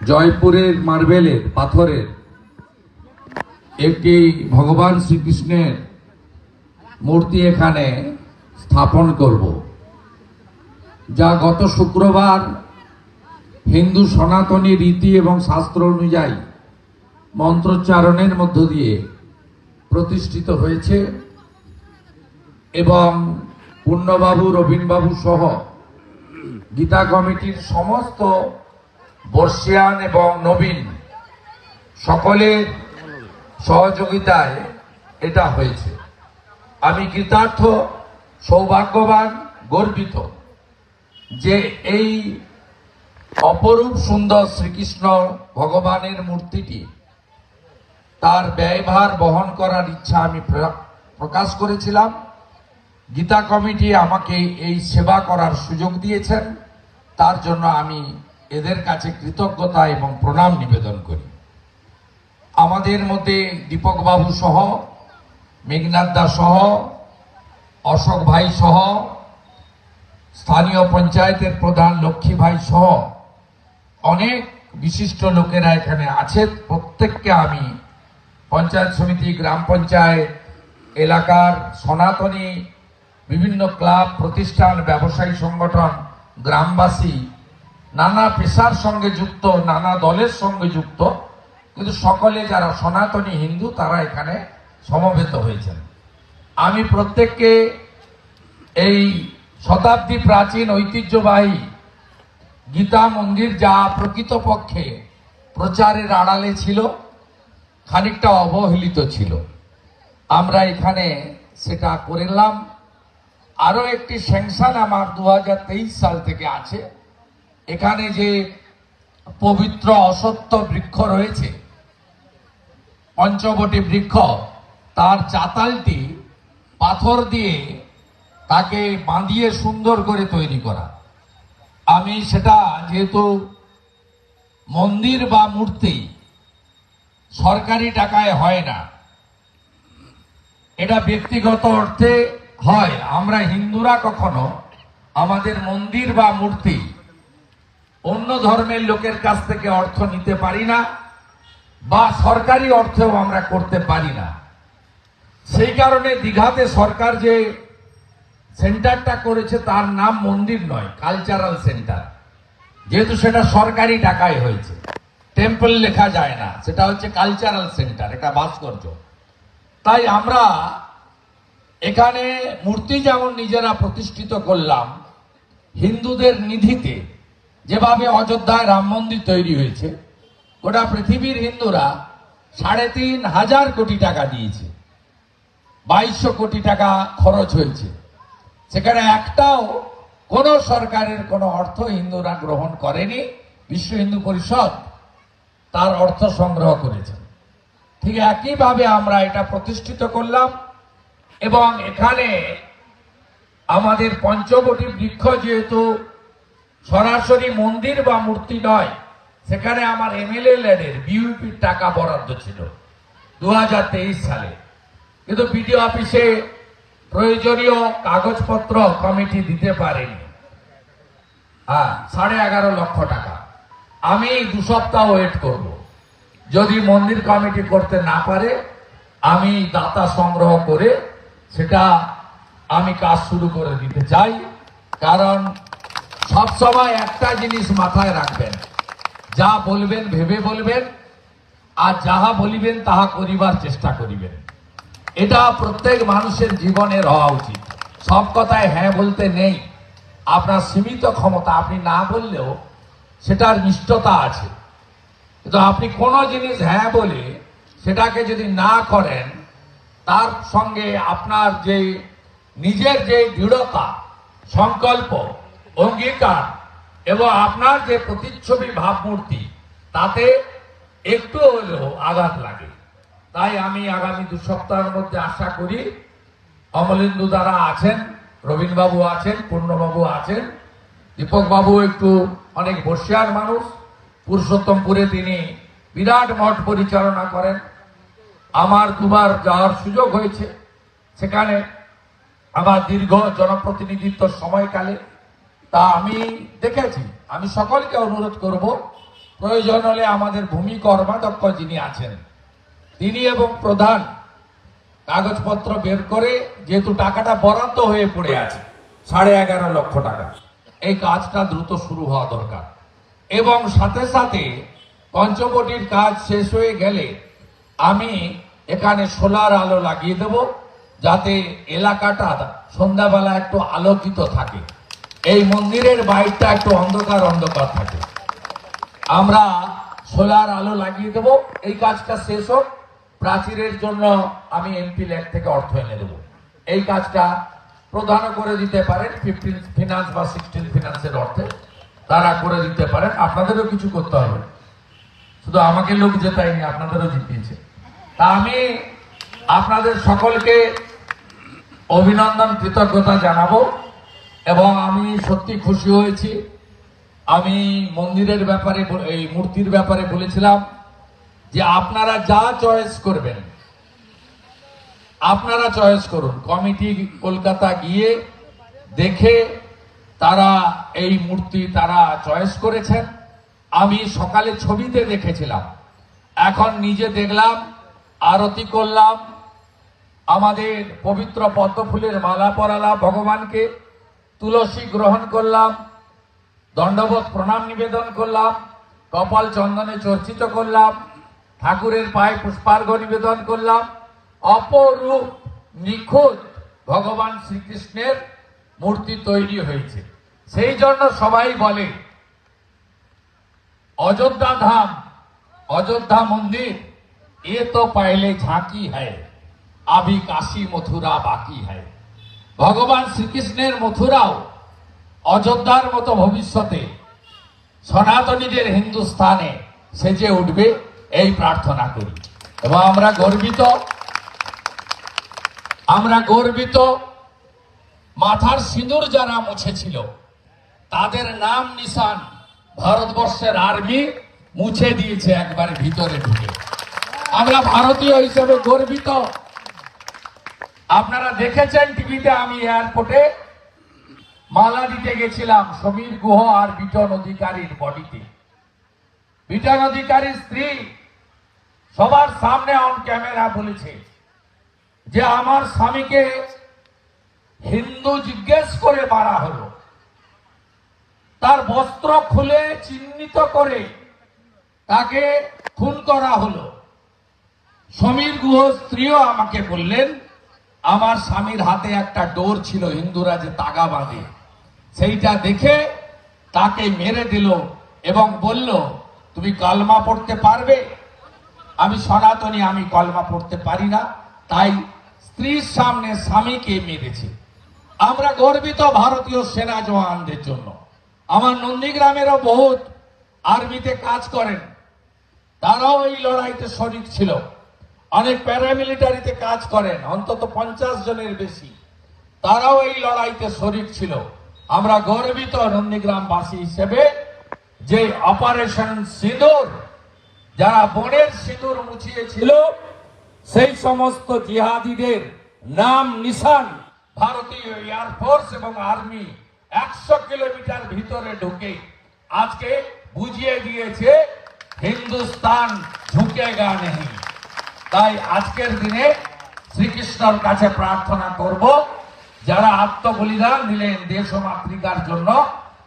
জয়পুরের মার্বেলের পাথরের একটি ভগবান শ্রীকৃষ্ণের মূর্তি এখানে স্থাপন করব, যা গত শুক্রবার হিন্দু সনাতনী রীতি এবং শাস্ত্র অনুযায়ী মন্ত্রোচ্চারণের মধ্য দিয়ে প্রতিষ্ঠিত হয়েছে এবং পূর্ণবাবু রবীনবাবু সহ গীতা কমিটির সমস্ত বর্ষিয়ান এবং নবীন সকলের সহযোগিতায় এটা হয়েছে। আমি কৃতার্থ, সৌভাগ্যবান, গর্বিত যে এই অপরূপ সুন্দর শ্রীকৃষ্ণ ভগবানের মূর্তিটি তার ব্যয়ভার বহন করার ইচ্ছা আমি প্রকাশ করেছিলাম। গীতা কমিটি আমাকে এই সেবা করার সুযোগ দিয়েছেন। তার জন্য আমি এদের কাছে কৃতজ্ঞতা এবং প্রণাম নিবেদন করি। আমাদের মধ্যে দীপক বাবু সহ, মেঘনাথ দা সহ, অশোক ভাই সহ, স্থানীয় পঞ্চায়েতের প্রধান লক্ষ্মী ভাই সহ অনেক বিশিষ্ট লোকেরা এখানে আছে প্রত্যেককে আমি পঞ্চায়েত সমিতি, গ্রাম পঞ্চায়েত, এলাকার সনাতনী বিভিন্ন ক্লাব, প্রতিষ্ঠান, ব্যবসায়ী সংগঠন, গ্রামবাসী নানা পেশার সঙ্গে যুক্ত, নানা দলের সঙ্গে যুক্ত, কিন্তু সকলে যারা সনাতনী হিন্দু, তারা এখানে সমবেত হয়েছেন। আমি প্রত্যেককে এই শতাব্দী প্রাচীন ঐতিহ্যবাহী গীতা মন্দির যা প্রকৃতপক্ষে প্রচারের আড়ালে ছিল, খানিকটা অবহেলিত ছিল। আমরা এখানে সেটা করলাম আরও একটি স্যাংশন আমার দু হাজার তেইশ সাল থেকে আছে। এখানে যে পবিত্র অসত্য বৃক্ষ রয়েছে, পঞ্চবটি বৃক্ষ, তার চাতালটি পাথর দিয়ে তাকে বাঁধিয়ে সুন্দর করে তৈরি করা। আমি সেটা যেহেতু মন্দির বা মূর্তি সরকারি টাকায় হয় না, এটা ব্যক্তিগত অর্থে হয়, আমরা হিন্দুরা কখনো আমাদের মন্দির বা মূর্তি অন্য ধর্মের লোকের কাছ থেকে অর্থ নিতে পারি না বা সরকারি অর্থেও আমরা করতে পারি না। সেই কারণে দীঘাতে সরকার যে সেন্টারটা করেছে তার নাম মন্দির নয়, কালচারাল সেন্টার। যেহেতু সেটা সরকারি টাকায় হয়েছে, টেম্পল লেখা যায় না, সেটা হচ্ছে কালচারাল সেন্টার, এটা ভাস্কর্য। তাই আমরা এখানে মূর্তি যেমন নিজেরা প্রতিষ্ঠিত করলাম, হিন্দুদের নিধিতে যেভাবে অযোধ্যায় রাম মন্দির তৈরি হয়েছে, গোটা পৃথিবীর হিন্দুরা সাড়ে তিন হাজার কোটি টাকা দিয়েছে, বাইশশো কোটি টাকা খরচ হয়েছে। সেখানে একটাও কোন সরকারের কোনো অর্থ হিন্দুরা গ্রহণ করেনি, বিশ্ব হিন্দু পরিষদ তার অর্থ সংগ্রহ করেছে। ঠিক একইভাবে আমরা এটা প্রতিষ্ঠিত করলাম এবং এখানে আমাদের পঞ্চবটি বৃক্ষ যেহেতু সরাসরি মন্দির বা মূর্তি নয়, সেখানে আমার এমএলএ ল্যাডের বিউপির টাকা বরাদ্দ ছিল দু হাজার তেইশ সালে। কিন্তু বিডিও অফিসে প্রয়োজনীয় কাগজপত্র কমিটি দিতে পারেনি। হ্যাঁ সাড়ে এগারো লক্ষ টাকা। আমি দু সপ্তাহ ওয়েট করব। যদি মন্দির কমিটি করতে না পারে, আমি দাতা সংগ্রহ করে সেটা আমি কাজ শুরু করে দিতে চাই, কারণ সব সময় একটা জিনিস মাথায় রাখবেন। যা বলবেন, ভেবে বলবেন, আর যাহা বলিবেন, তাহা করিবার চেষ্টা করিবেন। এটা প্রত্যেক মানুষের জীবনের হওয়া উচিত। সব কথায় হ্যাঁ বলতে নেই। আপনার সীমিত ক্ষমতা আপনি না বললেও সেটার নিষ্ঠতা আছে। কিন্তু আপনি কোনো জিনিস হ্যাঁ বলে সেটাকে যদি না করেন তার সঙ্গে আপনার যে নিজের যে দৃঢ়তা, সংকল্প, অঙ্গীকার এবং আপনার যে প্রতিচ্ছবি ভাবমূর্তি, তাতে একটু হলেও আঘাত লাগে। তাই আমি আগামী দু সপ্তাহের মধ্যে আশা করি অমলেন্দু দ্বারা আছেন রবীনবাবু আছেন, পূর্ণবাবু আছেন, দীপকবাবু একটু অনেক বর্ষিয়ার মানুষ, পুরুষোত্তমপুরে তিনি বিরাট মঠ পরিচালনা করেন। আমার দুবার যাওয়ার সুযোগ হয়েছে। সেখানে আমার দীর্ঘ জনপ্রতিনিধিত্ব সময়কালে তা আমি দেখেছি। আমি সকলকে অনুরোধ করব, প্রয়োজন হলে আমাদের ভূমি কর্মাধ্যক্ষ যিনি আছেন, তিনি এবং প্রধান কাগজপত্র বের করে যেহেতু টাকাটা বরাদ্দ হয়ে পড়ে আছে, সাড়ে এগারো লক্ষ টাকা, এই কাজটা দ্রুত শুরু হওয়া দরকার। এবং সাথে সাথে পঞ্চবটির কাজ শেষ হয়ে গেলে আমি এখানে সোলার আলো লাগিয়ে দেব, যাতে এলাকাটা সন্ধ্যাবেলা একটু আলোকিত থাকে। এই মন্দিরের বাইরটা একটু অন্ধকার অন্ধকার থাকে। আমরা সোলার আলো লাগিয়ে দেব, এই কাজটা শেষ হোক। প্রাচীরের জন্য আমি এমপি ল্যান্ড থেকে অর্থ এনে দেবো। এই কাজটা প্রধান করে দিতে পারেন ফিফটিন ফিনান্স বা সিক্সটিন ফিনান্সের অর্থে তারা করে দিতে পারেন। আপনাদেরও কিছু করতে হবে। শুধু আমাকে লোক জেতায়নি, আপনাদেরও জিতিয়েছে। তা আমি আপনাদের সকলকে অভিনন্দন, কৃতজ্ঞতা জানাব এবং আমি সত্যি খুশি হয়েছি। আমি মন্দিরের ব্যাপারে এই মূর্তির ব্যাপারে বলেছিলাম যে আপনারা যা চয়েস করবেন, আপনারা চয়েস করুন। কমিটি কলকাতা গিয়ে দেখে তারা এই মূর্তি তারা চয়েস করেছেন। আমি সকালে ছবিতে দেখেছিলাম। এখন নিজে দেখলাম আরতি করলাম। আমাদের পবিত্র পদ্ম ফুলের মালা পরালাম ভগবানকে তুলসী গ্রহণ করলাম, দণ্ডবোধ প্রণাম নিবেদন করলাম, কপাল চন্দনে চর্চিত করলাম, ঠাকুরের পায়ে পুষ্পার্ঘ নিবেদন করলাম। অপরূপ, নিখুঁত ভগবান শ্রীকৃষ্ণের মূর্তি তৈরি হয়েছে। সেই জন্য সবাই বলে, অযোধ্যা ধাম, অযোধ্যা মন্দির এ তো পহলে ঝাঁকি হ্যায় আভি কাশী মথুরা বাকি হ্যায় ভগবান শ্রীকৃষ্ণের মথুরাও অযোধ্যার মতো ভবিষ্যতে সনাতনীদের হিন্দুস্থানে সেজে উঠবে এই প্রার্থনা করি। এবং আমরা গর্বিত আমরা গর্বিত, মাথার সিঁদুর যারা মুছেছিল, তাদের নাম নিশান ভারতবর্ষের আর্মি মুছে দিয়েছে একবার ভিতরে ঢুকে। আমরা ভারতীয় হিসেবে গর্বিত। আপনারা দেখেছেন টিভিতে আমি এয়ারপোর্টে মালা দিতে গেছিলাম সমীর গুহ আর বিটন অধিকারীর বডিতে। বিটন অধিকারীর স্ত্রী সবার সামনে অন ক্যামেরা বলেছে যে আমার স্বামীকে হিন্দু জিজ্ঞেস করে মারা হলো। তার বস্ত্র খুলে চিহ্নিত করে তাকে খুন করা হলো। সমীর গুহ স্ত্রীও আমাকে বললেন, আমার স্বামীর হাতে একটা ডোর ছিল হিন্দুরা যে তাগা বাঁধে। সেইটা দেখে তাকে মেরে দিল এবং বলল, তুমি কলমা পড়তে পারবে? আমি সনাতনী, আমি কলমা পড়তে পারি না, তাই স্ত্রীর সামনে স্বামীকে মেরেছে। আমরা গর্বিত ভারতীয় সেনা জওয়ানদের জন্য। আমার নন্দীগ্রামেরও বহুত আর্মিতে কাজ করেন। তারাও এই লড়াইতে শরিক ছিল। অনেক প্যারামিলিটারিতে কাজ করেন, অন্তত পঞ্চাশ জনের বেশি। তারাও এই লড়াইতে শরিক ছিল। আমরা গর্বিত নন্দীগ্রামবাসী হিসেবে যে অপারেশন সিঁদুর, যারা বনের সিঁদুর মুছিয়েছিল, সেই সমস্ত জিহাদিদের নাম নিশান। ভারতীয় এয়ারফোর্স এবং আর্মি একশো কিলোমিটার ভিতরে ঢুকে আজকে বুঝিয়ে দিয়েছে, হিন্দুস্তান ঝুঁকেগা নেই। তাই আজকের দিনে শ্রীকৃষ্ণর কাছে প্রার্থনা করব, যারা আত্মবলিদান দিলেন দেশ ও মাতৃকার জন্য,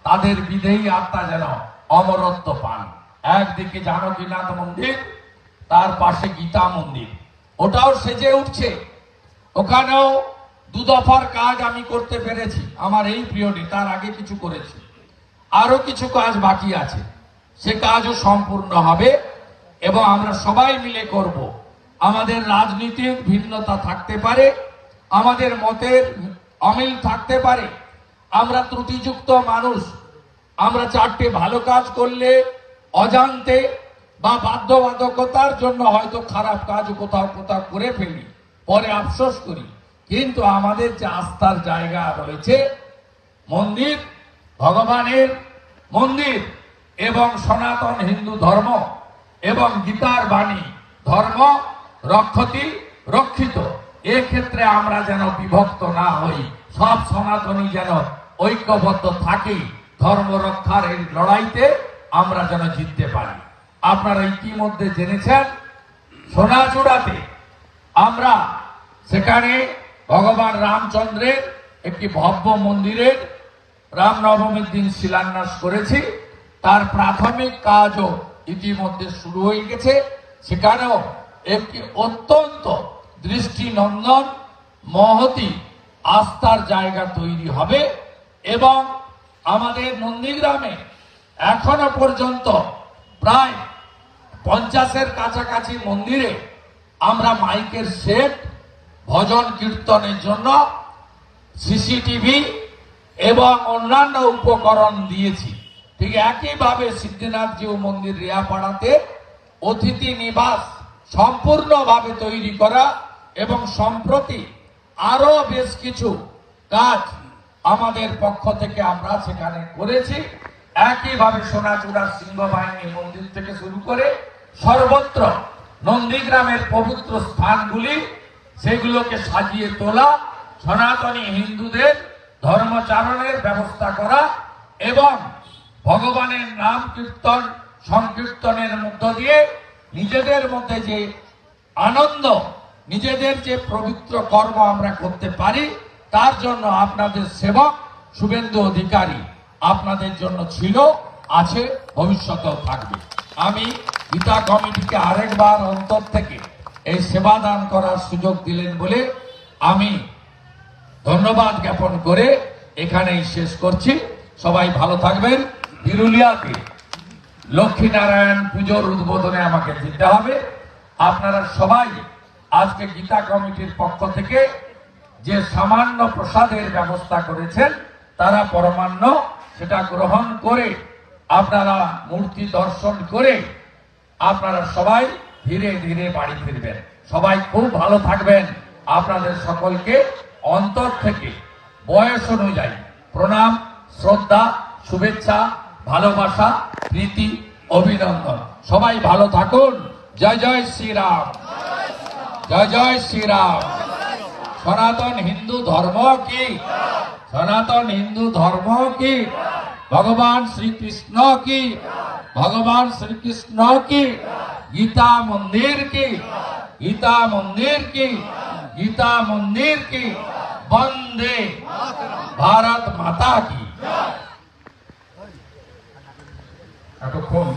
তাদের বিদেহী আত্মা যেন অমরত্ব পান। একদিকে জানকীনাথ মন্দির, তার পাশে গীতা মন্দির। ওটাও সেজে উঠছে। ওখানেও দু দফার কাজ আমি করতে পেরেছি। আমার এই পিরিয়ডে তার আগে কিছু করেছি। আরও কিছু কাজ বাকি আছে। সে কাজও সম্পূর্ণ হবে এবং আমরা সবাই মিলে করব। আমাদের রাজনীতির ভিন্নতা থাকতে পারে, আমাদের মতের অমিল থাকতে পারে। আমরা ত্রুটিযুক্ত মানুষ, আমরা চারটে ভালো কাজ করলে অজান্তে বা বাধ্যবাধকতার জন্য হয়তো খারাপ কাজ কোথাও কোথাও করে ফেলি, পরে আফসোস করি। কিন্তু আমাদের যে আস্থার জায়গা রয়েছে, মন্দির, ভগবানের মন্দির এবং সনাতন হিন্দু ধর্ম এবং গীতার বাণী, ধর্ম রক্ষতি রক্ষিত। এক্ষেত্রে আমরা যেন বিভক্ত না হই, সব সনাতনী যেন ঐক্যবদ্ধ থাকি, ধর্ম রক্ষার এই লড়াইতে আমরা যেন জিততে পারি। আপনারা ইতিমধ্যে জেনেছেন, সোনাচূড়াতে আমরা সেখানে ভগবান রামচন্দ্রের একটি ভব্য মন্দিরের রামনবমীর দিন শিলান্যাস করেছি। তার প্রাথমিক কাজও ইতিমধ্যে শুরু হয়ে গেছে। সেখানেও একটি অত্যন্ত দৃষ্টিনন্দন, মহতি আস্থার জায়গা তৈরি হবে এবং আমাদের নন্দীগ্রামে এখনও পর্যন্ত প্রায় পঞ্চাশের কাছাকাছি মন্দিরে আমরা মাইকের সেট, ভজন কীর্তনের জন্য সিসিটিভি এবং অন্যান্য উপকরণ দিয়েছি। ঠিক একইভাবে সিদ্ধিনাথ জিউ মন্দির রিয়াপাড়াতে অতিথি নিবাস সম্পূর্ণভাবে তৈরি করা এবং সম্প্রতি আরও বেশ কিছু কাজ আমাদের পক্ষ থেকে আমরা সেখানে করেছি। একইভাবে সোনাচূড়া সিংহ বাহিনী মন্দির থেকে শুরু করে সর্বত্র নন্দীগ্রামের পবিত্র স্থানগুলি, সেগুলোকে সাজিয়ে তোলা, সনাতনী হিন্দুদের ধর্মচারণের ব্যবস্থা করা এবং ভগবানের নাম কীর্তন, সংকীর্তনের মধ্য দিয়ে নিজেদের মধ্যে যে আনন্দ, নিজেদের যে পবিত্র কর্ম আমরা করতে পারি, তার জন্য আপনাদের সেবক শুভেন্দু অধিকারী আপনাদের জন্য ছিল, আছে, ভবিষ্যতেও থাকবে। আমি গীতা কমিটিকে আরেকবার অন্তর থেকে এই সেবা দান করার সুযোগ দিলেন বলে আমি ধন্যবাদ জ্ঞাপন করে এখানেই শেষ করছি। সবাই ভালো থাকবেন। বিরুলিয়াতে লক্ষ্মীনারায়ণ পুজোর উদ্বোধনে আমাকে যেতে হবে। আপনারা সবাই আজকে গীতা কমিটির পক্ষ থেকে যে সামান্য প্রসাদের ব্যবস্থা করেছেন, তারা পরমান্ন, সেটা গ্রহণ করে আপনারা মূর্তি দর্শন করে আপনারা সবাই ধীরে ধীরে বাড়ি ফিরবেন। সবাই খুব ভালো থাকবেন। আপনাদের সকলকে অন্তর থেকে বয়স অনুযায়ী প্রণাম, শ্রদ্ধা, শুভেচ্ছা ভালোবাসা, প্রীতি, অভিনন্দন। সবাই ভালো থাকুন। জয় জয় শ্রীরাম। জয় জয় শ্রীরাম। সনাতন হিন্দু ধর্ম কি? সনাতন হিন্দু ধর্ম কি? ভগবান শ্রীকৃষ্ণ কি? ভগবান শ্রীকৃষ্ণ কি? গীতা মন্দির কি? গীতা মন্দির কি? গীতা মন্দির কি? বন্দে ভারত মাতা কি। এতক্ষণ